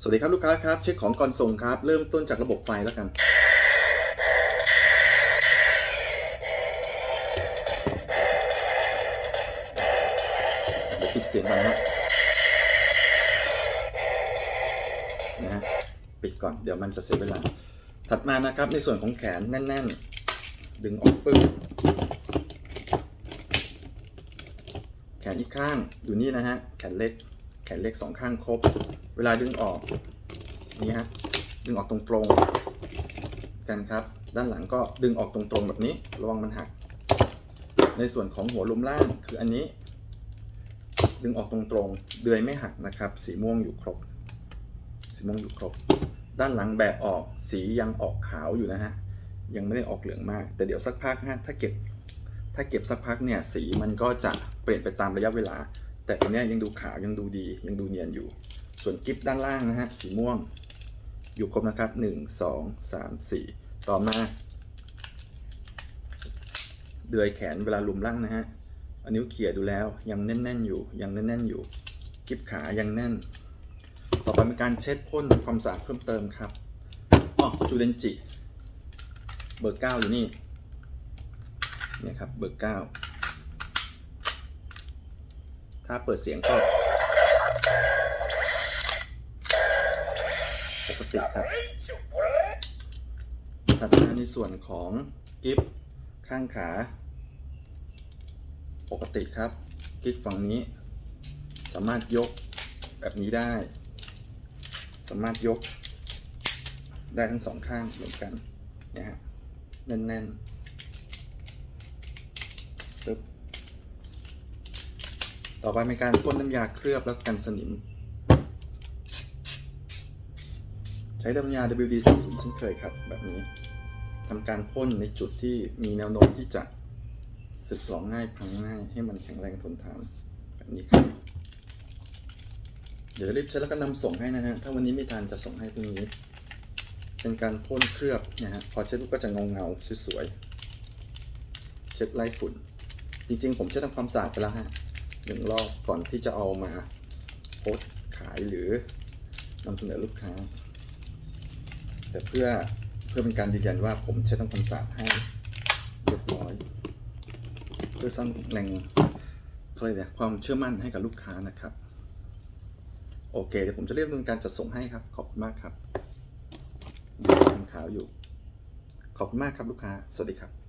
สวัสดีครับลูกค้าครับ เช็คของก่อนส่งครับ เริ่มต้นจากระบบไฟแล้วกันเดี๋ยวปิดเสียงก่อนะนะฮะปิดก่อนเดี๋ยวมันจะเสียเวลา ถัดมานะครับในส่วนของแขนแน่น ๆ ดึงออกปึ้งแขนอีกข้างอยู่นี่นะฮะแขนเล็ก แขนเล็กสองข้างครบ เวลาดึงออกนี่ฮะดึงออกตรงๆกันครับ ด้านหลังก็ดึงออกตรงๆแบบนี้ ระวังมันหัก ในส่วนของหัวลมล่างคืออันนี้ ดึงออกตรงๆเดือยไม่หักนะครับ สีม่วงอยู่ครบ สีม่วงอยู่ครบ ด้านหลังแบะออกสียังออกขาวอยู่นะฮะยังไม่ได้ออกเหลืองมาก แต่เดี๋ยวสักพักฮะถ้าเก็บถ้าเก็บสักพักเนี่ยสีมันก็จะเปลี่ยนไปตามระยะเวลา แต่ตัวนี้ยังดูขาวยังดูดียังดูเนียนอยู่ ส่วนกิฟด้านล่างนะฮะสีม่วง อยู่ครบนะครับ 1 2 3 4 ต่อมาเดือยแขนเวลาลุมล่างนะฮะเอานิ้วเขี่ยดูแล้วยังแน่นๆอยู่ยังแน่นๆอยู่กิฟขายังแน่น ต่อไปเป็นการเช็ดพ่นความสะอาดเพิ่มเติมครับอ๋อจูเลนจิ เบอร์เก้าอยู่นี่เนี่ยครับเบอร์เก้า ถ้าเปิดเสียงก็ปกติครับถัดมาในส่วนของกิฟข้างขา ปกติครับกิฟฝั่งนี้ สามารถยกแบบนี้ได้ สามารถยก ได้ทั้งสองข้างเหมือนกันเนี่ยฮะแน่นๆปึ๊บ ต่อไปเป็นการพ่นน้ำยาเคลือบแล้วกันสนิม ใช้น้ำยา WD-40 เช่นเคยครับ แบบนี้ทำการพ่นในจุดที่มีแนวโน้มที่จะสึกหลองง่ายพังง่ายให้มันแข็งแรงทนทานแบบนี้ครับ เดี๋ยวรีบเช็ดแล้วก็นำส่งให้นะฮะ ถ้าวันนี้ไม่ทันจะส่งให้พรุ่งนี้ เป็นการพ่นเคลือบนะฮะ พอเช็ดปุ๊บก็จะเงาเงาสวยๆ เช็ดไล่ฝุ่น จริงๆ ผมเช็ดทำความสะอาดไปแล้วฮะ หนึ่งรอบก่อนที่จะเอามาโพสขายหรือนำเสนอลูกค้า แต่เพื่อเพื่อเป็นการยืนยันว่าผมเช็ดทำความสะอาดให้เรียบร้อย เพื่อสร้างแรงเขาเรียกอะความเชื่อมั่นให้กับลูกค้านะครับ โอเคเดี๋ยวผมจะเรียกดำเนินการจัดส่งให้ครับ ขอบคุณมากครับยังขาวอยู่ ขอบคุณมากครับลูกค้า สวัสดีครับ